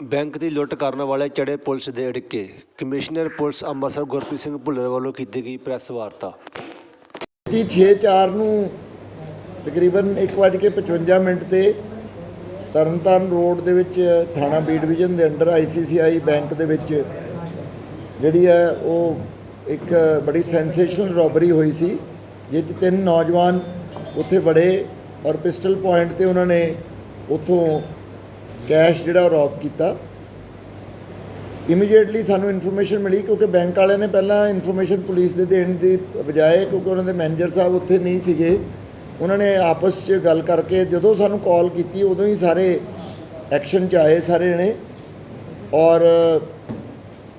Bank ਦੀ ਲੁੱਟ ਕਰਨ ਵਾਲੇ ਚੜੇ ਪੁਲਿਸ ਦੇ ਅੜਿੱਕੇ। ਕਮਿਸ਼ਨਰ ਪੁਲਿਸ ਅੰਮ੍ਰਿਤਸਰ ਗੁਰਪ੍ਰੀਤ ਸਿੰਘ ਭੁੱਲਰ ਵੱਲੋਂ ਕੀਤੀ ਗਈ ਪ੍ਰੈਸ ਵਾਰਤਾ। ਤੀ 6/4 ਨੂੰ ਤਕਰੀਬਨ 1:55 ਮਿੰਟ ਤੇ ਤਰਨਤਾਰਨ ਰੋਡ ਦੇ ਵਿੱਚ ਥਾਣਾ ਬੀ ਡਿਵੀਜ਼ਨ ਦੇ ਅੰਡਰ ਆਈਸੀਸੀਆਈ ਬੈਂਕ ਦੇ ਵਿੱਚ ਜਿਹੜੀ ਹੈ ਉਹ ਇੱਕ ਬੜੀ ਸੈਂਸੇਸ਼ਨਲ ਰੋਬਰੀ ਹੋਈ ਸੀ ਜਿਸ 'ਚ ਤਿੰਨ ਨੌਜਵਾਨ ਉੱਥੇ ਬੜੇ ਔਰ ਪਿਸਟਲ ਪੁਆਇੰਟ ਤੇ ਉਹਨਾਂ ਨੇ ਉੱਥੋਂ ਕੈਸ਼ ਜਿਹੜਾ ਉਹ ਰੌਬ ਕੀਤਾ। ਇਮੀਡੀਏਟਲੀ ਸਾਨੂੰ ਇਨਫੋਰਮੇਸ਼ਨ ਮਿਲੀ ਕਿਉਂਕਿ ਬੈਂਕ ਵਾਲਿਆਂ ਨੇ ਪਹਿਲਾਂ ਇਨਫੋਰਮੇਸ਼ਨ ਪੁਲਿਸ ਦੇ ਦੇਣ ਦੀ ਬਜਾਏ ਕਿਉਂਕਿ ਉਹਨਾਂ ਦੇ ਮੈਨੇਜਰ ਸਾਹਿਬ ਉੱਥੇ ਨਹੀਂ ਸੀਗੇ, ਉਹਨਾਂ ਨੇ ਆਪਸ 'ਚ ਗੱਲ ਕਰਕੇ ਜਦੋਂ ਸਾਨੂੰ ਕਾਲ ਕੀਤੀ ਉਦੋਂ ਹੀ ਸਾਰੇ ਐਕਸ਼ਨ 'ਚ ਆਏ ਸਾਰੇ ਜਣੇ। ਔਰ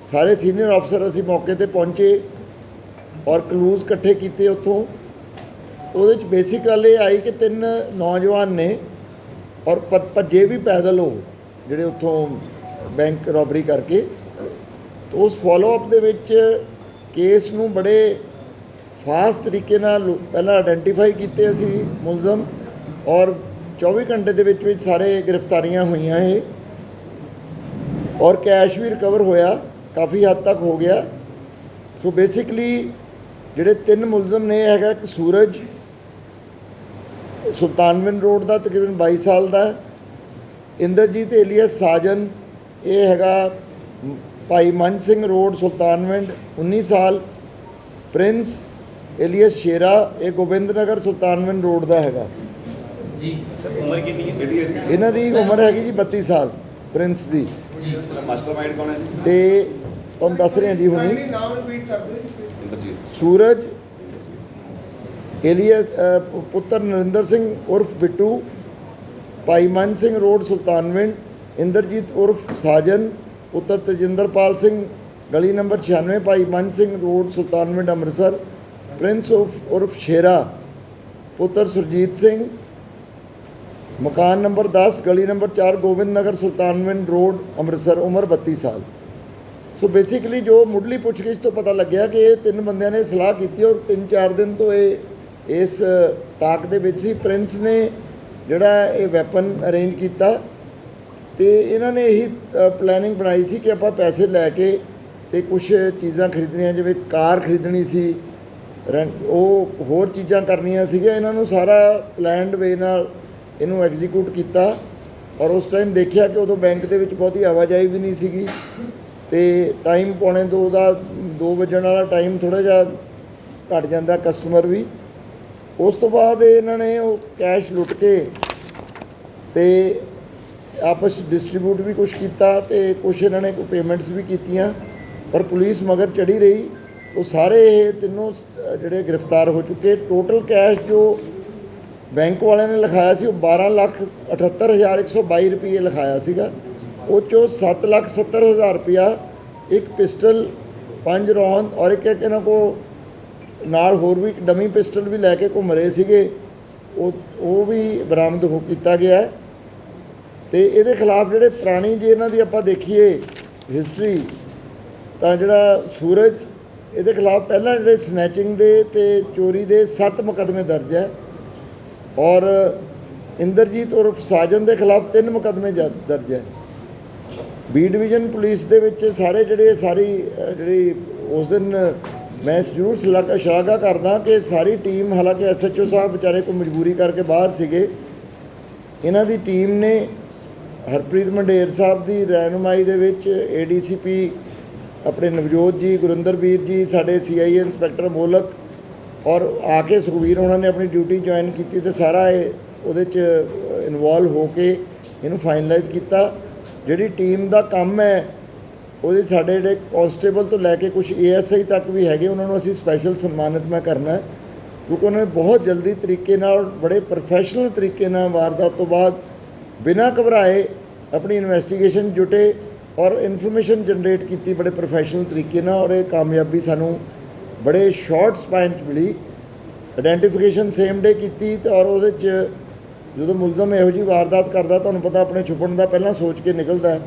ਸਾਰੇ ਸੀਨੀਅਰ ਅਫਸਰ ਅਸੀਂ ਮੌਕੇ ਤੇ ਪਹੁੰਚੇ ਔਰ ਕਲੂਜ਼ ਇਕੱਠੇ ਕੀਤੇ ਉੱਥੋਂ। ਉਹਦੇ 'ਚ ਬੇਸਿਕ ਗੱਲ ਇਹ ਆਈ ਕਿ ਤਿੰਨ ਨੌਜਵਾਨ ਨੇ ਔਰ ਭ- ਭੱਜੇ ਵੀ ਪੈਦਲ ਹੋ ਜਿਹੜੇ ਉੱਥੋਂ ਬੈਂਕ ਰੋਬਰੀ ਕਰਕੇ, ਤਾਂ ਉਸ ਫਾਲੋ ਅਪ ਦੇ ਵਿੱਚ ਕੇਸ ਨੂੰ ਬੜੇ ਫਾਸਟ ਤਰੀਕੇ ਨਾਲ ਪਹਿਲਾਂ ਆਇਡੈਂਟੀਫਾਈ ਕੀਤੇ ਅਸੀਂ ਮੁਲਜ਼ਮ ਔਰ 24 ਘੰਟੇ ਦੇ ਵਿੱਚ ਵਿੱਚ ਸਾਰੇ ਗ੍ਰਿਫਤਾਰੀਆਂ ਹੋਈਆਂ ਇਹ। ਔਰ ਕੈਸ਼ ਵੀ ਰਿਕਵਰ ਹੋਇਆ, ਕਾਫੀ ਹੱਦ ਤੱਕ ਹੋ ਗਿਆ। ਸੋ ਬੇਸਿਕਲੀ ਜਿਹੜੇ ਤਿੰਨ ਮੁਲਜ਼ਮ ਨੇ, ਇਹ ਹੈਗਾ ਇੱਕ ਸੂਰਜ ਸੁਲਤਾਨਵਿੰਦ ਰੋਡ ਦਾ ਤਕਰੀਬਨ 22 ਸਾਲ ਦਾ ਹੈ। ਇੰਦਰਜੀਤ ਏਲੀਅਸ ਸਾਜਨ ਇਹ ਹੈਗਾ ਭਾਈ ਮਨ ਸਿੰਘ ਰੋਡ ਸੁਲਤਾਨਵਿੰਦ 19 ਸਾਲ। ਪ੍ਰਿੰਸ ਏਲੀਅਸ ਸ਼ੇਰਾ ਇਹ ਗੋਬਿੰਦ ਨਗਰ ਸੁਲਤਾਨਵਿੰਦ ਰੋਡ ਦਾ ਹੈਗਾ। ਜੀ ਸਰ ਉਮਰ ਕਿੰਨੀ ਹੈ? ਇਹਨਾਂ ਦੀ ਉਮਰ ਹੈਗੀ ਜੀ 32 ਸਾਲ ਪ੍ਰਿੰਸ ਦੀ। ਮਾਸਟਰਮਾਈਂਡ ਕੌਣ ਹੈ? ਜੀ ਤੇ ਤੁਹਾਨੂੰ ਦੱਸ ਰਹੇ ਹਾਂ ਜੀ ਹੁਣੀ। ਇੰਦਰਜੀਤ। ਸੂਰਜ ਪੁ- ਪੁੱਤਰ ਨਰਿੰਦਰ ਸਿੰਘ ਉਰਫ ਬਿੱਟੂ ਭਾਈ ਮਨ ਸਿੰਘ ਰੋਡ ਸੁਲਤਾਨਵਿੰਡ ਇੰਦਰਜੀਤ ਉਰਫ ਸਾਜਨ ਪੁੱਤਰ ਤਜਿੰਦਰਪਾਲ ਸਿੰਘ ਗਲੀ number 96 Bhai Man Singh road Sultanwind Amritsar Prince ਉਰਫ ਉਰਫ ਸ਼ੇਰਾ ਪੁੱਤਰ ਸੁਰਜੀਤ ਸਿੰਘ ਮਕਾਨ ਨੰਬਰ 10 ਗਲੀ ਨੰਬਰ 4 ਗੋਬਿੰਦ ਨਗਰ ਸੁਲਤਾਨਵਿੰਦ ਰੋਡ ਅੰਮ੍ਰਿਤਸਰ ਉਮਰ 32 ਸਾਲ ਸੋ ਬੇਸਿਕਲੀ ਜੋ ਮੁੱਢਲੀ ਪੁੱਛਗਿੱਛ ਤੋਂ ਪਤਾ ਲੱਗਿਆ ਕਿ ਇਹ ਤਿੰਨ ਬੰਦਿਆਂ ਨੇ ਸਲਾਹ ਕੀਤੀ ਔਰ 3-4 ਦਿਨ ਤੋਂ ਇਹ ਇਸ ਤਾਕ ਦੇ ਵਿੱਚ ਸੀ, ਪ੍ਰਿੰਸ ਨੇ ਜਿਹੜਾ ਇਹ ਵੈਪਨ ਅਰੇਂਜ ਕੀਤਾ ਤੇ ਇਹਨਾਂ ਨੇ ਇਹੀ ਪਲੈਨਿੰਗ ਬਣਾਈ ਸੀ ਕਿ ਆਪਾਂ ਪੈਸੇ ਲੈ ਕੇ ਤੇ ਕੁਝ ਚੀਜ਼ਾਂ ਖਰੀਦਣੀਆਂ, ਜਿਵੇਂ ਕਾਰ ਖਰੀਦਣੀ ਸੀ, ਰੈਂਟ- ਉਹ ਹੋਰ ਚੀਜ਼ਾਂ ਕਰਨੀਆਂ ਸੀਗੀਆਂ, ਇਹਨਾਂ ਨੂੰ ਸਾਰਾ ਪਲੈਨਡ ਵੇ ਨਾਲ ਇਹਨੂੰ ਐਗਜ਼ੀਕਿਊਟ ਕੀਤਾ ਔਰ ਉਸ ਟਾਈਮ ਦੇਖਿਆ ਕਿ ਉਦੋਂ ਬੈਂਕ ਦੇ ਵਿੱਚ ਬਹੁਤੀ ਆਵਾਜਾਈ ਵੀ ਨਹੀਂ ਸੀਗੀ ਤੇ ਟਾਈਮ ਪੌਣੇ ਦੋ ਦਾ 2 ਵਜਣ ਵਾਲਾ ਟਾਈਮ ਥੋੜਾ ਜਿਹਾ ਘਟ ਜਾਂਦਾ ਕਸਟਮਰ ਵੀ। ਉਸ ਤੋਂ ਬਾਅਦ ਇਹਨਾਂ ਨੇ ਉਹ ਕੈਸ਼ ਲੁੱਟ ਕੇ ਤੇ ਆਪਸ ਡਿਸਟ੍ਰੀਬਿਊਟ ਵੀ ਕੁਝ ਕੀਤਾ ਤੇ ਕੁਝ ਇਹਨਾਂ ਨੇ ਪੇਮੈਂਟਸ ਵੀ ਕੀਤੀਆਂ। ਪਰ ਪੁਲਿਸ ਮਗਰ ਚੜੀ ਰਹੀ। ਉਹ ਸਾਰੇ ਇਹ ਤਿੰਨੋਂ ਜਿਹੜੇ ਗ੍ਰਿਫਤਾਰ ਹੋ ਚੁੱਕੇ। ਟੋਟਲ ਕੈਸ਼ ਜੋ ਬੈਂਕ ਵਾਲਿਆਂ ਨੇ ਲਿਖਾਇਆ ਸੀ, ਉਹ 12 ਲੱਖ 78122 ਰੁਪਏ ਲਿਖਾਇਆ ਸੀਗਾ। ਉਹ ਚੋਂ 7 ਲੱਖ 70 ਹਜ਼ਾਰ ਰੁਪਇਆ ਇੱਕ ਪਿਸਟਲ, ਪੰਜ ਰੌਂਦ ਔਰ ਇੱਕ ਇੱਕ ਇਹਨਾਂ ਕੋ ਨਾਲ ਹੋਰ ਵੀ ਡਮੀ ਪਿਸਟਲ ਵੀ ਲੈ ਕੇ ਘੁੰਮ ਰਹੇ ਸੀਗੇ। ਉਹ ਉਹ ਵੀ ਬਰਾਮਦ ਹੋ, ਕੀਤਾ ਗਿਆ ਹੈ। ਤੇ ਇਹਦੇ ਖਿਲਾਫ ਜਿਹੜੇ ਪੁਰਾਣੀ ਜੇ ਇਹਨਾਂ ਦੀ ਆਪਾਂ ਦੇਖੀਏ ਹਿਸਟਰੀ ਤਾਂ ਜਿਹੜਾ ਸੂਰਜ, ਇਹਦੇ ਖਿਲਾਫ ਪਹਿਲਾਂ ਜਿਹੜੇ ਸਨੈਚਿੰਗ ਦੇ ਤੇ ਚੋਰੀ ਦੇ 7 ਮੁਕੱਦਮੇ ਦਰਜ ਹੈ। ਔਰ ਇੰਦਰਜੀਤ ਉਰਫ ਸਾਜਨ ਦੇ ਖਿਲਾਫ ਤਿੰਨ ਮੁਕੱਦਮੇ ਦਰਜ ਹੈ। ਬੀ ਡਿਵੀਜ਼ਨ ਪੁਲਿਸ ਦੇ ਵਿੱਚ ਸਾਰੇ ਜਿਹੜੇ, ਸਾਰੀ ਜਿਹੜੀ ਉਸ ਦਿਨ ਮੈਂ ਜ਼ਰੂਰ ਸ਼ਲਾਘਾ ਸ਼ਲਾਘਾ ਕਰਦਾ ਕਿ ਸਾਰੀ ਟੀਮ, ਹਾਲਾਂਕਿ ਐਸਐਚਓ ਸਾਹਿਬ ਵਿਚਾਰੇ ਕੋਈ ਮਜਬੂਰੀ ਕਰਕੇ ਬਾਹਰ ਸੀਗੇ, ਇਹਨਾਂ ਦੀ ਟੀਮ ਨੇ ਹਰਪ੍ਰੀਤ ਮੰਡੇਰ ਸਾਹਿਬ ਦੀ ਰਹਿਨੁਮਾਈ ਦੇ ਵਿੱਚ ਏਡੀਸੀਪੀ ਆਪਣੇ ਨਵਜੋਤ ਜੀ, ਗੁਰਿੰਦਰ ਵੀਰ ਜੀ, ਸਾਡੇ ਸੀਆਈਏ ਇੰਸਪੈਕਟਰ ਮੋਲਕ ਔਰ ਆ ਕੇ ਸੁਖਵੀਰ ਉਹਨਾਂ ਨੇ ਆਪਣੀ ਡਿਊਟੀ ਜੁਆਇਨ ਕੀਤੀ ਤੇ ਸਾਰਾ ਇਹ ਉਹਦੇ ਚ ਇਨਵੋਲਵ ਹੋ ਕੇ ਇਹਨੂੰ ਫਾਈਨਲਾਈਜ਼ ਕੀਤਾ। ਜਿਹੜੀ ਟੀਮ ਦਾ ਕੰਮ ਹੈ ਉਹਦੇ ਸਾਡੇ ਜਿਹੜੇ ਕਾਂਸਟੇਬਲ ਤੋਂ ਲੈ ਕੇ ਕੁਝ ਏਐਸਆਈ ਤੱਕ ਵੀ ਹੈਗੇ, ਉਹਨਾਂ ਨੂੰ ਅਸੀਂ ਸਪੈਸ਼ਲ ਸਨਮਾਨਿਤ ਮੈਂ ਕਰਨਾ ਹੈ, ਕਿਉਂਕਿ ਉਹਨਾਂ ਨੇ ਬਹੁਤ ਜਲਦੀ ਤਰੀਕੇ ਨਾਲ, ਬੜੇ ਪ੍ਰੋਫੈਸ਼ਨਲ ਤਰੀਕੇ ਨਾਲ ਵਾਰਦਾਤ ਤੋਂ ਬਾਅਦ ਬਿਨਾਂ ਘਬਰਾਏ ਆਪਣੀ ਇਨਵੈਸਟੀਗੇਸ਼ਨ ਜੁਟੇ ਔਰ ਇਨਫੋਰਮੇਸ਼ਨ ਜਨਰੇਟ ਕੀਤੀ ਬੜੇ ਪ੍ਰੋਫੈਸ਼ਨਲ ਤਰੀਕੇ ਨਾਲ ਔਰ ਇਹ ਕਾਮਯਾਬੀ ਸਾਨੂੰ ਬੜੇ ਸ਼ਾਰਟ ਸਪੈਨ 'ਚ ਮਿਲੀ ਆਇਡੈਂਟੀਫਿਕੇਸ਼ਨ ਸੇਮ ਡੇ ਕੀਤੀ ਤੇ ਔਰ ਉਹਦੇ 'ਚ ਜਦੋਂ ਮੁਲਜ਼ਮ ਇਹੋ ਜਿਹੀ ਵਾਰਦਾਤ ਕਰਦਾ, ਤੁਹਾਨੂੰ ਪਤਾ ਆਪਣੇ ਛੁਪਣ ਦਾ ਪਹਿਲਾਂ ਸੋਚ ਕੇ ਨਿਕਲਦਾ ਹੈ।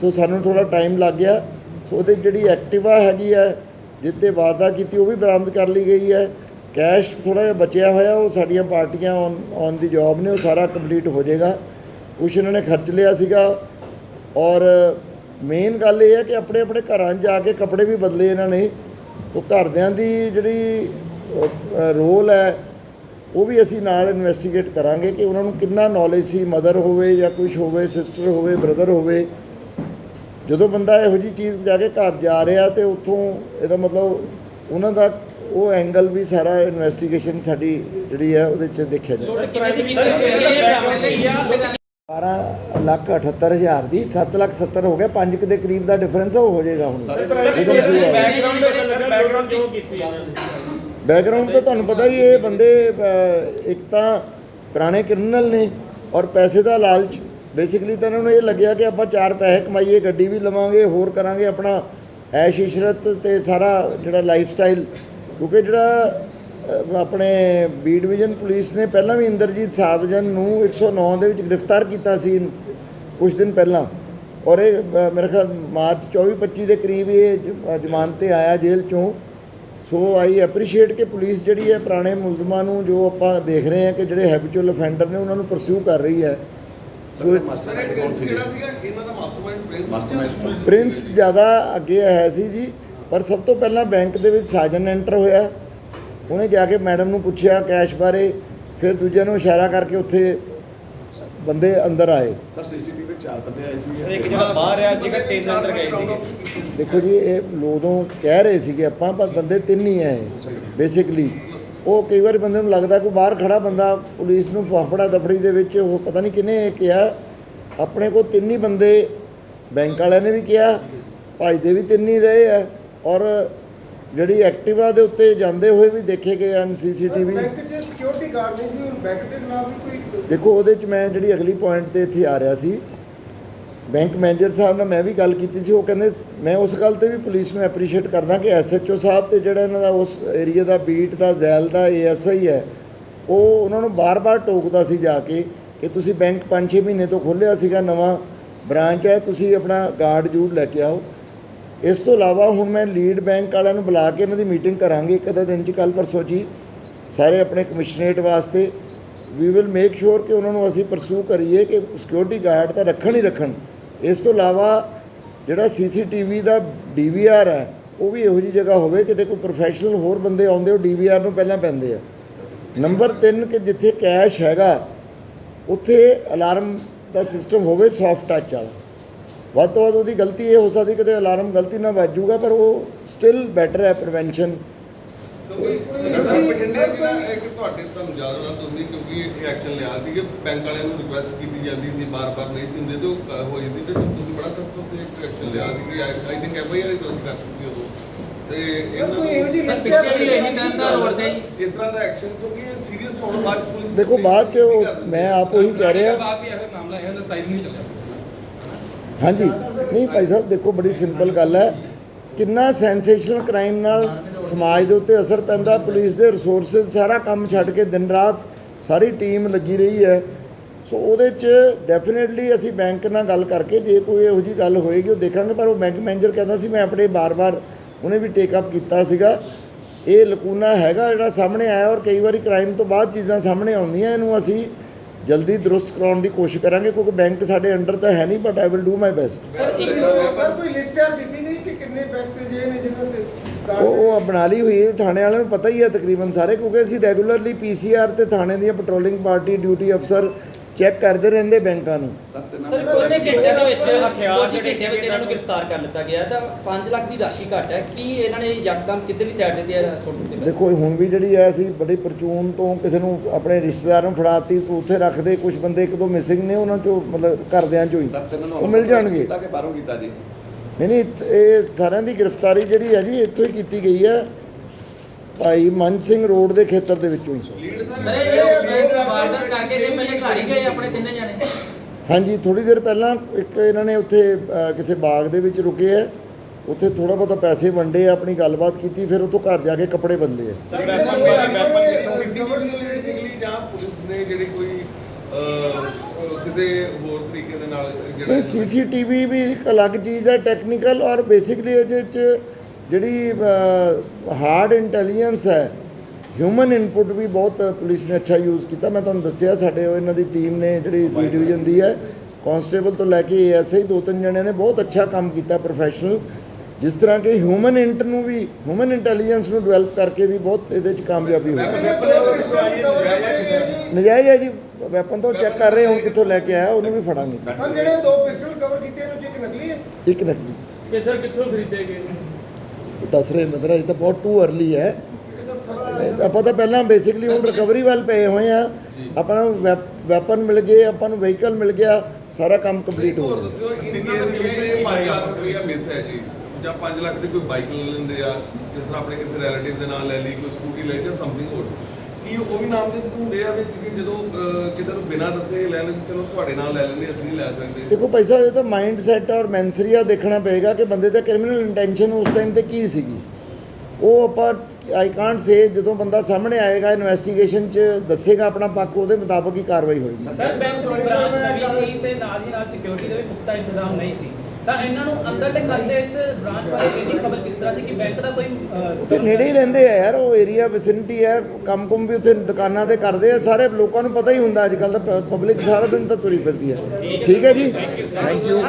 ਸੋ ਸਾਨੂੰ ਥੋੜਾ ਟਾਈਮ ਲੱਗ ਗਿਆ। ਸੋ ਉਹਦੇ ਜਿਹੜੀ ਐਕਟਿਵਾ ਹੈਗੀ ਹੈ ਜਿੱਤੇ ਵਾਰਦਾਤ ਕੀਤੀ, ਉਹ ਵੀ ਬਰਾਮਦ ਕਰ ਲਈ ਗਈ ਹੈ। ਕੈਸ਼ ਥੋੜਾ ਜਿਹਾ ਬਚਿਆ ਹੋਇਆ, ਉਹ ਸਾਡੀਆਂ ਪਾਰਟੀਆਂ ਔਨ ਔਨ ਦੀ ਜੌਬ ਨੇ, ਉਹ ਸਾਰਾ ਕੰਪਲੀਟ ਹੋ ਜਾਏਗਾ। ਕੁਛ ਇਹਨਾਂ ਨੇ ਖਰਚ ਲਿਆ ਸੀਗਾ। ਔਰ ਮੇਨ ਗੱਲ ਇਹ ਹੈ ਕਿ ਆਪਣੇ ਆਪਣੇ ਘਰਾਂ 'ਚ ਜਾ ਕੇ ਕੱਪੜੇ ਵੀ ਬਦਲੇ ਇਹਨਾਂ ਨੇ। ਤੋਂ ਘਰਦਿਆਂ ਦੀ ਜਿਹੜੀ ਰੋਲ ਹੈ, ਉਹ ਵੀ ਅਸੀਂ ਨਾਲ ਇਨਵੈਸਟੀਗੇਟ ਕਰਾਂਗੇ ਕਿ ਉਹਨਾਂ ਨੂੰ ਕਿੰਨਾ ਨੌਲੇਜ ਸੀ ਮਦਰ ਹੋਵੇ ਜਾਂ ਕੁਝ ਹੋਵੇ ਸਿਸਟਰ ਹੋਵੇ ਬ੍ਰਦਰ ਹੋਵੇ। ਜਦੋਂ ਬੰਦਾ ਇਹੋ ਜੀ ਚੀਜ਼ ਜਾ ਕੇ ਘਰ ਜਾ ਰਿਹਾ ਤੇ ਉੱਥੋਂ ਇਹਦਾ ਮਤਲਬ ਉਹਨਾਂ ਦਾ ਉਹ ਐਂਗਲ ਵੀ ਸਾਰਾ ਇਨਵੈਸਟੀਗੇਸ਼ਨ ਸਾਡੀ ਜਿਹੜੀ ਹੈ ਉਹਦੇ 'ਚ ਦੇਖਿਆ ਜਾਏ। ਕਿੰਨੇ ਦੀ ਕੀਤੀ ਸੀ ਇਹ ਬਰਾਮਦ ਆ। 12 ਲੱਖ 78 ਹਜ਼ਾਰ ਦੀ 7 ਲੱਖ 70 ਹੋ ਗਿਆ 5 ਦੇ ਕਰੀਬ ਦਾ ਡਿਫਰੈਂਸ ਉਹ ਹੋ ਜਾਏਗਾ ਹੁਣ। ਬੈਕਗ੍ਰਾਉਂਡ ਤਾਂ ਤੁਹਾਨੂੰ ਪਤਾ ਹੀ ਇਹ ਬੰਦੇ ਇੱਕ ਤਾਂ ਪੁਰਾਣੇ ਕ੍ਰਿਮੀਨਲ ਨੇ ਔਰ ਪੈਸੇ ਦਾ ਲਾਲਚ ਬੇਸਿਕਲੀ ਤਾਂ ਇਹਨਾਂ ਨੂੰ ਇਹ ਲੱਗਿਆ ਕਿ ਆਪਾਂ ਚਾਰ ਪੈਸੇ ਕਮਾਈਏ ਗੱਡੀ ਵੀ ਲਵਾਂਗੇ ਹੋਰ ਕਰਾਂਗੇ ਆਪਣਾ ਐਸ਼ ਇਸ਼ਰਤ ਤੇ ਸਾਰਾ ਜਿਹੜਾ ਲਾਈਫ ਸਟਾਈਲ ਕਿਉਂਕਿ ਜਿਹੜਾ ਆਪਣੇ ਬੀ ਡਿਵੀਜ਼ਨ ਪੁਲਿਸ ਨੇ ਪਹਿਲਾਂ ਵੀ ਇੰਦਰਜੀਤ ਸਾਹਿਬਜਨ ਨੂੰ 109 ਦੇ ਵਿੱਚ ਗ੍ਰਿਫਤਾਰ ਕੀਤਾ ਸੀ ਕੁਝ ਦਿਨ ਪਹਿਲਾਂ। ਔਰ ਇਹ ਅਹ, ਮੇਰੇ ਖਿਆਲ ਮਾਰਚ 24 25 ਦੇ ਕਰੀਬ ਇਹ ਜ਼ਮਾਨਤ ਤੇ ਆਇਆ ਜੇਲ੍ਹ ਚੋਂ। ਸੋ ਆਈ ਐਪਰੀਸ਼ੀਏਟ ਕਿ ਪੁਲਿਸ ਜਿਹੜੀ ਹੈ ਪੁਰਾਣੇ ਮੁਲਜ਼ਮਾਂ ਨੂੰ ਜੋ ਆਪਾਂ ਦੇਖ ਰਹੇ ਹਾਂ ਕਿ ਜਿਹੜੇ ਹੈਬਿਚੁਅਲ ਅਫੈਂਡਰ ਨੇ ਉਹਨਾਂ ਨੂੰ ਪਰਸਿਊ ਕਰ ਰਹੀ ਹੈ। ਸਰ ਮਾਸਟਰਮਾਈਂਡ ਕੌਣ ਸੀ ਜਿਹੜਾ ਸੀਗਾ? ਇਹਨਾਂ ਦਾ ਮਾਸਟਰਮਾਈਂਡ ਪ੍ਰਿੰਸ ਮਾਸਟਰਮਾਈਂਡ ਪ੍ਰਿੰਸ ਜ਼ਿਆਦਾ ਅੱਗੇ ਆਇਆ ਸੀ ਜੀ ਪਰ ਸਭ ਤੋਂ ਪਹਿਲਾਂ ਬੈਂਕ ਦੇ ਵਿੱਚ ਸਾਜਨ ਐਂਟਰ ਹੋਇਆ। ਉਹਨੇ ਜਾ ਕੇ ਮੈਡਮ ਨੂੰ ਪੁੱਛਿਆ ਕੈਸ਼ ਬਾਰੇ ਫਿਰ ਦੂਜਿਆਂ ਨੂੰ ਇਸ਼ਾਰਾ ਕਰਕੇ ਉੱਥੇ ਬੰਦੇ ਅੰਦਰ ਆਏ। ਸਰ ਸੀਸੀਟੀਵੀ ਵਿੱਚ ਚਾਰ ਬੰਦੇ ਆਏ ਸੀ। ਇੱਕ ਜਿਹੜਾ ਬਾਹਰ ਆ ਜਿਹੜਾ ਤਿੰਨ ਅੰਦਰ ਗਏ ਸੀਗੇ। ਦੇਖੋ ਜੀ ਇਹ ਲੋਦੋਂ ਕਹਿ ਰਹੇ ਸੀਗੇ ਆਪਾਂ ਪਰ ਬੰਦੇ ਤਿੰਨ ਹੀ ਆਏ। ਬੇਸਿਕਲੀ ਉਹ ਕਈ ਵਾਰ ਬੰਦੇ ਨੂੰ ਲੱਗਦਾ ਕੋਈ ਬਾਹਰ ਖੜਾ ਬੰਦਾ ਪੁਲਿਸ ਨੂੰ ਫਾਫੜਾ ਦਫੜੀ ਦੇ ਵਿੱਚ ਉਹ ਪਤਾ ਨਹੀਂ ਇਹ ਕਿਹਾ। ਆਪਣੇ ਕੋਲ ਤਿੰਨ ਹੀ ਬੰਦੇ ਬੈਂਕ ਵਾਲਿਆਂ ਨੇ ਵੀ ਕਿਹਾ ਭਜਦੇ ਵੀ ਤਿੰਨ ਹੀ ਰਹੇ ਆ। ਔਰ ਜਿਹੜੀ ਐਕਟਿਵਾ ਦੇ ਉੱਤੇ ਜਾਂਦੇ ਹੋਏ ਵੀ ਦੇਖੇ ਗਏ ਹਨ ਸੀਸੀਟੀਵੀ। ਬੈਂਕ 'ਚ ਸਿਕਿਉਰਿਟੀ ਗਾਰਡ ਨਹੀਂ ਸੀ ਹੁਣ ਬੈਂਕ ਦੇ ਖਿਲਾਫ ਵੀ ਕੋਈ ਦੇਖੋ ਉਹਦੇ ਚ ਮੈਂ ਜਿਹੜੀ ਅਗਲੀ ਪੁਆਇੰਟ ਤੇ ਇੱਥੇ ਆ ਰਿਹਾ ਸੀ ਬੈਂਕ ਮੈਨੇਜਰ ਸਾਹਿਬ ਨਾਲ ਮੈਂ ਵੀ ਗੱਲ ਕੀਤੀ ਸੀ, ਉਹ ਕਹਿੰਦੇ, ਮੈਂ ਉਸ ਗੱਲ ਤੇ ਵੀ ਪੁਲਿਸ ਨੂੰ ਐਪਰੀਸ਼ੀਏਟ ਕਰਦਾ ਕਿ ਐਸਐਚਓ ਸਾਹਿਬ ਤੇ ਜਿਹੜਾ ਇਹਨਾਂ ਦਾ ਉਸ ਏਰੀਆ ਦਾ ਬੀਟ ਦਾ, ਜ਼ੈਲ ਦਾ ਏਐਸਆਈ ਹੈ, ਉਹ ਉਹਨਾਂ ਨੂੰ ਬਾਰ-ਬਾਰ ਟੋਕਦਾ ਸੀ ਜਾ ਕੇ ਕਿ ਤੁਸੀਂ ਬੈਂਕ 5-6 ਮਹੀਨੇ ਤੋਂ ਖੋਲ੍ਹਿਆ ਸੀਗਾ, ਨਵਾਂ ਬ੍ਰਾਂਚ ਹੈ, ਤੁਸੀਂ ਆਪਣਾ ਗਾਰਡ ਜੂੜ ਲੈ ਕੇ ਆਓ। ਇਸ ਤੋਂ ਇਲਾਵਾ ਹੁਣ ਮੈਂ ਲੀਡ ਬੈਂਕ ਵਾਲਿਆਂ ਨੂੰ ਬੁਲਾ ਕੇ ਇਹਨਾਂ ਦੀ ਮੀਟਿੰਗ ਕਰਾਂਗੇ, ਇੱਕ ਅੱਧੇ ਦਿਨ ਚ ਕੱਲ ਪਰਸੋਂ ਜੀ, ਸਾਰੇ ਆਪਣੇ ਕਮਿਸ਼ਨਰੇਟ ਵਾਸਤੇ। ਵੀ ਵਿਲ ਮੇਕ ਸ਼ੋਰ ਕਿ ਉਹਨਾਂ ਨੂੰ ਅਸੀਂ ਪਰਸੂ ਕਰੀਏ ਕਿ ਸਿਕਿਉਰਿਟੀ ਗਾਰਡ ਤਾਂ ਰੱਖਣ ਹੀ ਰੱਖਣ। ਇਸ ਤੋਂ ਇਲਾਵਾ ਜਿਹੜਾ ਸੀਸੀਟੀਵੀ ਦਾ ਡੀਵੀਆਰ ਹੈ, ਉਹ ਵੀ ਇਹੋ ਜੀ ਜਗ੍ਹਾ ਹੋਵੇ ਕਿਤੇ ਕੋਈ ਪ੍ਰੋਫੈਸ਼ਨਲ ਹੋਰ ਬੰਦੇ ਆਉਂਦੇ, ਉਹ ਡੀਵੀਆਰ ਨੂੰ ਪਹਿਲਾਂ ਪੈਂਦੇ ਆ। ਨੰਬਰ 3 ਕਿ ਜਿੱਥੇ ਕੈਸ਼ ਹੈਗਾ, ਉੱਥੇ ਅਲਾਰਮ ਦਾ ਸਿਸਟਮ ਹੋਵੇ ਸੌਫਟ ਟੱਚ ਵਾਲਾ। ਵੱਧ ਤੋਂ ਵੱਧ ਉਹਦੀ ਗਲਤੀ ਇਹ ਹੋ ਸਕਦੀ, ਕਿਤੇ ਅਲਾਰਮ ਗਲਤੀ ਨਾਲ ਵੱਜੂਗਾ ਪਰ ਉਹ ਸਟਿਲ ਬੈਟਰ ਹੈ ਪ੍ਰੀਵੈਂਸ਼ਨ ਸਰ ਬਠਿੰਡੇ ਜਿਹੜਾ ਇੱਕ ਤੁਹਾਡੇ ਤੁਹਾਨੂੰ ਯਾਦ ਹੋਣਾ ਤੁਸੀਂ ਕਿਉਂਕਿ ਇਹ ਐਕਸ਼ਨ ਲਿਆ ਸੀ ਕਿ ਬੈਂਕ ਵਾਲਿਆਂ ਨੂੰ ਰਿਕੁਐਸਟ ਕੀਤੀ ਜਾਂਦੀ ਸੀ ਬਾਰ-ਬਾਰ ਨਹੀਂ ਸੀ ਹੁੰਦੇ ਤੇ ਉਹ ਹੋਈ ਸੀ। ਤੇ ਤੁਸੀਂ ਬੜਾ ਸਖਤ ਉੱਤੇ ਇੱਕ ਐਕਸ਼ਨ ਲਿਆ ਸੀ ਕਿ ਆਈ ਥਿੰਕ ਐਫਆਈਆਰ ਹੀ ਦਰਜ ਕਰਤੀ ਸੀ ਉਦੋਂ। ਤੇ ਇਸ ਤਰ੍ਹਾਂ ਦਾ ਐਕਸ਼ਨ ਕਿਉਂਕਿ ਸੀਰੀਅਸ ਹੋਣ ਬਾਅਦ ਪੁਲਿਸ ਦੇਖੋ ਬਾਅਦ ਚ ਮੈਂ ਆਪ ਉਹੀ ਕਹਿ ਰਿਹਾ। ਬਾਅਦ ਵੀ ਇਹੋ ਮਾਮਲਾ ਇਹੋ ਜਿਹਾ ਸਾਈਡ ਨਹੀਂ ਚੱਲਿਆ। ਹਾਂਜੀ। ਨਹੀਂ ਭਾਈ ਸਾਹਿਬ ਦੇਖੋ ਬੜੀ ਸਿੰਪਲ ਗੱਲ ਹੈ। ਕਿੰਨਾ ਸੈਂਸੇਸ਼ਨਲ ਕ੍ਰਾਈਮ ਨਾਲ ਸਮਾਜ ਦੇ ਉੱਤੇ ਅਸਰ ਪੈਂਦਾ ਪੁਲਿਸ ਦੇ ਰਿਸੋਰਸਸ ਸਾਰਾ ਕੰਮ ਛੱਡ ਕੇ ਦਿਨ ਰਾਤ ਸਾਰੀ ਟੀਮ ਲੱਗੀ ਰਹੀ ਹੈ। ਸੋ ਉਹਦੇ 'ਚ ਡੈਫੀਨਿਟਲੀ ਅਸੀਂ ਬੈਂਕ ਨਾਲ ਗੱਲ ਕਰਕੇ ਜੇ ਕੋਈ ਇਹੋ ਜੀ ਗੱਲ ਹੋਏਗੀ, ਉਹ ਦੇਖਾਂਗੇ। ਪਰ ਉਹ ਬੈਂਕ ਮੈਨੇਜਰ ਕਹਿੰਦਾ ਸੀ, ਮੈਂ ਆਪਣੇ ਬਾਰ-ਬਾਰ ਉਹਨੇ ਵੀ ਟੇਕ ਅਪ ਕੀਤਾ ਸੀਗਾ। ਇਹ ਲਕੂਨਾ ਹੈਗਾ ਜਿਹੜਾ ਸਾਹਮਣੇ ਆਇਆ ਔਰ ਕਈ ਵਾਰੀ ਕ੍ਰਾਈਮ ਤੋਂ ਬਾਅਦ ਚੀਜ਼ਾਂ ਸਾਹਮਣੇ ਆਉਂਦੀਆਂ, ਇਹਨੂੰ ਅਸੀਂ ਜਲਦੀ ਦਰੁਸਤ ਕਰਾਉਣ ਦੀ ਕੋਸ਼ਿਸ਼ ਕਰਾਂਗੇ ਕਿਉਂਕਿ ਬੈਂਕ ਸਾਡੇ ਅੰਡਰ ਤਾਂ ਹੈ ਨਹੀਂ but I will do my best sir. ਕੋਈ ਲਿਸਟ ਆ ਦਿੱਤੀ ਗਈ ਕਿ ਕਿੰਨੇ ਬੈਂਕਸ ਜੇ ਨੇ ਜਿਨ੍ਹਾਂ ਤੇ ਉਹ ਉਹ ਬਣਾ ਲਈ ਹੋਈ ਹੈ ਥਾਣੇ ਵਾਲਿਆਂ ਨੂੰ ਪਤਾ ਹੀ ਹੈ ਤਕਰੀਬਨ ਸਾਰੇ ਕਿਉਂਕਿ ਅਸੀਂ ਰੈਗੂਲਰਲੀ ਪੀਸੀਆਰ ਤੇ ਥਾਣੇ ਦੀਆਂ ਪੈਟਰੋਲਿੰਗ ਪਾਰਟੀ ਡਿਊਟੀ ਅਫਸਰ ਚੈੱਕ ਕਰਦੇ ਰਹਿੰਦੇ ਬੈਂਕਾਂ ਨੂੰ। ਸਰ ਕੁਝ ਘੰਟਿਆਂ ਦੇ ਵਿੱਚ ਕੁਝ ਘੰਟਿਆਂ ਵਿੱਚ ਇਹਨਾਂ ਨੂੰ ਗ੍ਰਿਫਤਾਰ ਕਰ ਲਿੱਤਾ ਗਿਆ ਤਾਂ 5 ਲੱਖ ਦੀ ਰਾਸ਼ੀ ਘੱਟ ਹੈ। ਕੀ ਇਹਨਾਂ ਨੇ ਯਕਦਮ ਕਿੱਧਰਲੀ ਸਾਈਡ ਤੇ ਤੇ ਸੁੱਟ ਦਿੱਤੇ ਦੇਖੋ ਹੁਣ ਵੀ ਜਿਹੜੀ ਹੈ ਅਸੀਂ ਬੜੀ ਪਰਚੂਨ ਤੋਂ ਕਿਸੇ ਨੂੰ ਆਪਣੇ ਰਿਸ਼ਤੇਦਾਰ ਨੂੰ ਫੜਾਤੀ ਤੂੰ ਉੱਥੇ ਰੱਖਦੇ ਕੁਝ ਬੰਦੇ ਇੱਕ ਦੋ ਮਿਸਿੰਗ ਨੇ ਉਹਨਾਂ ਚੋਂ ਮਤਲਬ ਘਰਦਿਆਂ ਚੋਂ ਹੀ। ਉਹ ਮਿਲ ਜਾਣਗੇ। ਕੀਤਾ ਕਿ ਬਾਹਰੋਂ ਕੀਤਾ ਜੀ? ਨਹੀਂ ਨਹੀਂ ਇਹ ਸਾਰਿਆਂ ਦੀ ਗ੍ਰਿਫਤਾਰੀ ਜਿਹੜੀ ਹੈ ਜੀ ਇੱਥੋਂ ਹੀ ਕੀਤੀ ਗਈ ਹੈ। ਭਾਈ ਮਨ ਸਿੰਘ ਰੋਡ ਦੇ ਖੇਤਰ ਦੇ ਵਿੱਚੋਂ ਹੀ। ਲੀਡ ਸਰ ਸਰ ਇਹ ਬੈਂਕ ਵਾਰਦਾਤ ਕਰਕੇ ਜੇ ਪਹਿਲੇ ਘਰ ਹੀ ਗਏ ਆਪਣੇ ਤਿੰਨੇ ਜਾਣੇ। ਹਾਂਜੀ ਥੋੜੀ ਦੇਰ ਪਹਿਲਾਂ ਇੱਕ ਇਹਨਾਂ ਨੇ ਉੱਥੇ ਅ, ਕਿਸੇ ਬਾਗ ਦੇ ਵਿੱਚ ਰੁਕੇ ਆ। ਉੱਥੇ ਥੋੜਾ ਬਹੁਤਾ ਪੈਸੇ ਵੰਡੇ ਆ ਆਪਣੀ ਗੱਲਬਾਤ ਕੀਤੀ ਫਿਰ ਉੱਥੋਂ ਘਰ ਜਾ ਕੇ ਕੱਪੜੇ ਬਦਲੇ ਆ। ਸਰ ਵੈਪਨ ਵਾਲੀ ਵੈਪਨ ਸੀਸੀਟੀਵੀ ਜਾਂ ਪੁਲਿਸ ਨੇ ਜਿਹੜੀ ਕੋਈ ਅਹ, ਅਹ, ਕਿਸੇ ਹੋਰ ਤਰੀਕੇ ਦੇ ਨਾਲ ਜਿਹੜਾ ਇਹ ਸੀਸੀਟੀਵੀ ਵੀ ਇੱਕ ਅਲੱਗ ਚੀਜ਼ ਹੈ ਟੈਕਨੀਕਲ ਔਰ ਬੇਸਿਕਲੀ ਇਹਦੇ ਚ ਜਿਹੜੀ ਹਾਰਡ ਇੰਟੈਲੀਜੈਂਸ ਹੈ ਹਿਊਮਨ ਇਨਪੁਟ ਵੀ ਬਹੁਤ ਪੁਲਿਸ ਨੇ ਅੱਛਾ ਯੂਜ਼ ਕੀਤਾ। ਮੈਂ ਤੁਹਾਨੂੰ ਦੱਸਿਆ ਸਾਡੇ ਉਹ ਇਹਨਾਂ ਦੀ ਟੀਮ ਨੇ ਜਿਹੜੀ ਬੀ ਡਿਵੀਜ਼ਨ ਦੀ ਹੈ ਕਾਂਸਟੇਬਲ ਤੋਂ ਲੈ ਕੇ ਐਸਆਈ ਦੋ ਤਿੰਨ ਜਣਿਆਂ ਨੇ ਬਹੁਤ ਅੱਛਾ ਕੰਮ ਕੀਤਾ ਪ੍ਰੋਫੈਸ਼ਨਲ ਜਿਸ ਤਰ੍ਹਾਂ ਕਿ ਹਿਊਮਨ ਇੰਟ ਨੂੰ ਵੀ ਹਿਊਮਨ ਇੰਟੈਲੀਜੈਂਸ ਨੂੰ ਡਿਵੈਲਪ ਕਰਕੇ ਵੀ ਬਹੁਤ ਇਹਦੇ 'ਚ ਕਾਮਯਾਬੀ ਹੋਈ। ਨਜਾਇਜ਼ ਹੈ ਜੀ ਵੈਪਨ ਤਾਂ ਚੈੱਕ ਕਰ ਰਹੇ ਹੁਣ ਕਿੱਥੋਂ ਲੈ ਕੇ ਆਇਆ ਉਹਨੂੰ ਵੀ ਫੜਾਂਗੇ। ਸਰ ਜਿਹੜੇ ਦੋ ਪਿਸਟਲ ਕਵਰ ਕੀਤੇ ਇਹਨਾਂ ਚੋਂ ਇੱਕ ਨਕਲੀ ਹੈ? ਇੱਕ ਨਕਲੀ। ਇਹ ਸਰ ਕਿੱਥੋਂ ਖਰੀਦੇ ਗਏ ਦੱਸ ਰਹੇ ਮਦਰ ਇਹ ਤਾਂ ਬਹੁਤ ਟੂ ਅਰਲੀ ਹੈ। ਇਹ ਆਪਾਂ ਤਾਂ ਪਹਿਲਾਂ ਬੇਸਿਕਲੀ ਹੁਣ ਰਿਕਵਰੀ ਵੱਲ ਪਏ ਹੋਏ ਆ ਆਪਣਾ ਵੈਪਨ ਮਿਲ ਗਏ, ਆਪਾਂ ਨੂੰ ਵਹੀਕਲ ਮਿਲ ਗਿਆ, ਸਾਰਾ ਕੰਮ ਕੰਪਲੀਟ ਹੋ ਹੋਰ ਗਿਆ ਦੱਸਿਓ ਇਨ ਕੇਸ ਜਿਵੇਂ ਇਹ 5 ਲੱਖ ਰੁਪਇਆ ਮਿਸ ਹੈ ਜੀ। ਜਾਂ 5 ਲੱਖ ਦੀ ਕੋਈ ਬਾਈਕ ਲੈ ਲੈਂਦੇ ਆ, ਜਿਸ ਤਰ੍ਹਾਂ ਆਪਣੇ ਕਿਸੇ ਰਿਲੇਟਿਵ ਦੇ ਨਾਲ ਲੈ ਲਈ, ਕੋਈ ਸਕੂਟੀ ਲੈ ਲਈ ਜਾਂ ਸਮਥਿੰਗ ਹੋਰ। ਕੀ ਉਹ ਵੀ ਨਾਮਜ਼ਦ ਹੁੰਦੇ ਆ ਵਿੱਚ ਕਿ ਜਦੋਂ ਕਿਸੇ ਨੂੰ ਬਿਨਾਂ ਦੱਸੇ ਲੈ ਲੈਣ ਚਲੋ ਤੁਹਾਡੇ ਨਾਲ ਲੈ ਲੈਂਦੇ ਅਸੀਂ ਨਹੀਂ ਲੈ ਸਕਦੇ ਦੇਖੋ ਭਾਈ ਸਾਹਿਬ ਇਹ ਤਾਂ ਮਾਈਂਡ ਸੈਟ ਔਰ ਮੈਂਸਰੀਆ ਦੇਖਣਾ ਪਏਗਾ ਕਿ ਬੰਦੇ ਦਾ ਕ੍ਰਿਮੀਨਲ ਇੰਟੈਂਸ਼ਨ ਉਸ ਟਾਈਮ ਤੇ ਕੀ ਸੀਗੀ ਉਹ ਆਪਾਂ ਆਈ ਕਾਂਟ ਸੇ ਜਦੋਂ ਬੰਦਾ ਸਾਹਮਣੇ ਆਏਗਾ ਇਨਵੈਸਟੀਗੇਸ਼ਨ 'ਚ ਦੱਸੇਗਾ ਆਪਣਾ ਪੱਖ ਉਹਦੇ ਮੁਤਾਬਕ ਹੀ ਕਾਰਵਾਈ ਹੋਏਗੀ ਸਰ ਬੈਂਕ ਦੀ ਬ੍ਰਾਂਚ ਨਵੀਂ ਸੀ ਤੇ ਨਾਲ ਹੀ ਨਾਲ ਸਿਕਿਉਰਿਟੀ ਦਾ ਵੀ ਪੁਖਤਾ ਇੰਤਜ਼ਾਮ ਨਹੀਂ ਸੀ ਤਾਂ ਇਹਨਾਂ ਨੂੰ ਅੰਦਰਲੇ ਖਾਤੇ ਇਸ ਬ੍ਰਾਂਚ ਬਾਰੇ ਕਿੰਨੀ ਖਬਰ ਕਿਸ ਤਰ੍ਹਾਂ ਸੀ ਕਿ ਬੈਂਕ ਦਾ ਕੋਈ ਅਹ, ਉੱਥੇ ਨੇੜੇ ਹੀ ਰਹਿੰਦੇ ਆ ਯਾਰ ਉਹ ਏਰੀਆ ਵਿਸਿਨਿਟੀ ਹੈ ਕੰਮ ਕੁਮ ਵੀ ਉੱਥੇ ਦੁਕਾਨਾਂ ਤੇ ਕਰਦੇ ਆ ਸਾਰੇ ਲੋਕਾਂ ਨੂੰ ਪਤਾ ਹੀ ਹੁੰਦਾ ਅੱਜ ਕੱਲ ਤਾਂ ਪਬਲਿਕ ਸਾਰਾ ਦਿਨ ਤਾਂ ਤੁਰੀ ਫਿਰਦੀ ਹੈ। ਠੀਕ ਹੈ। ਜੀ? Thank you